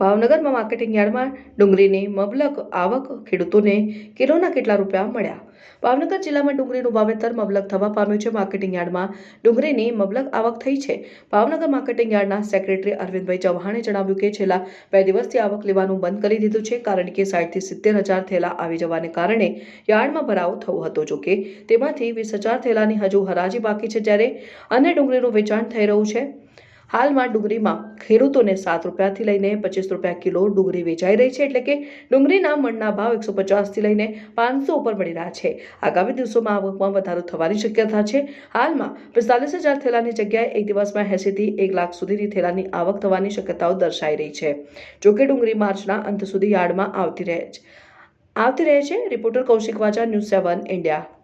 ભાવનગરમાં માર્કેટિંગ યાર્ડમાં ડુંગળીની મબલક આવક ખેડૂતોને કિલોના કેટલા રૂપિયા મળ્યા? ભાવનગર જિલ્લામાં ડુંગળીનું વાવેતર મબલક થવા પામ્યું છે. માર્કેટિંગ યાર્ડમાં ડુંગળીની મબલક આવક થઈ છે. ભાવનગર માર્કેટિંગ યાર્ડના સેક્રેટરી અરવિંદભાઈ ચૌહાણે જણાવ્યું કે છેલ્લા બે દિવસથી આવક લેવાનું બંધ કરી દીધું છે, કારણ કે સાઠથી સિત્તેર હજાર થેલા આવી જવાને કારણે યાર્ડમાં ભરાવો થવો હતો. જોકે તેમાંથી વીસ હજાર થેલાની હજુ હરાજી બાકી છે, જ્યારે અન્ય ડુંગળીનું વેચાણ થઈ રહ્યું છે. હાલમાં ડુંગળીમાં ખેડૂતોને સાત રૂપિયાથી લઈને પચીસ રૂપિયા કિલો ડુંગળી વેચાઈ રહી છે એટલે કે ડુંગળીના મણના ભાવ એકસો પચાસથી લઈને પાંચસો ઉપર મળી રહ્યા છે. આગામી દિવસોમાં આવકમાં વધારો થવાની શક્યતા છે. હાલમાં પિસ્તાલીસ હજાર થેલાની જગ્યાએ એક દિવસમાં એંસીથી એક લાખ સુધીની થેલાની આવક થવાની શક્યતાઓ દર્શાઈ રહી છે. જોકે ડુંગળી માર્ચના અંત સુધી યાર્ડમાં આવતી રહે છે આવતી રહે છે. Reporter Kaushik Vaja, news seven, India.